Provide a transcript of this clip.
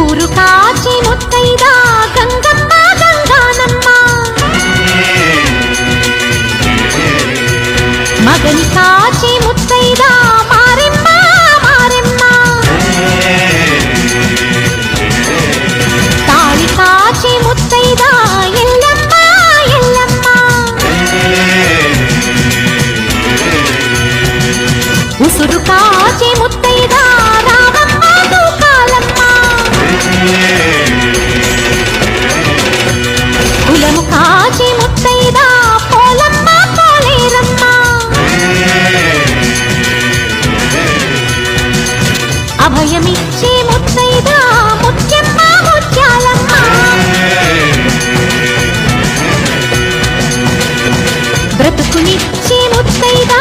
ఊరు కాచి ముత్తైదా గంగమ్మ గంగానమ్మ. మగని కాచి ముత్తైదా మారెమ్మ మారెమ్మ. తాళి కాచి ముత్తైదా ఎల్లమ్మ ఎల్లమ్మ. ఉసురు కాచి ముత్తైదా అభయమిచ్చే ముత్తైదా ముత్యమ్మ ముత్యాలమ్మ. బ్రతుకునిచ్చే ముత్తైదా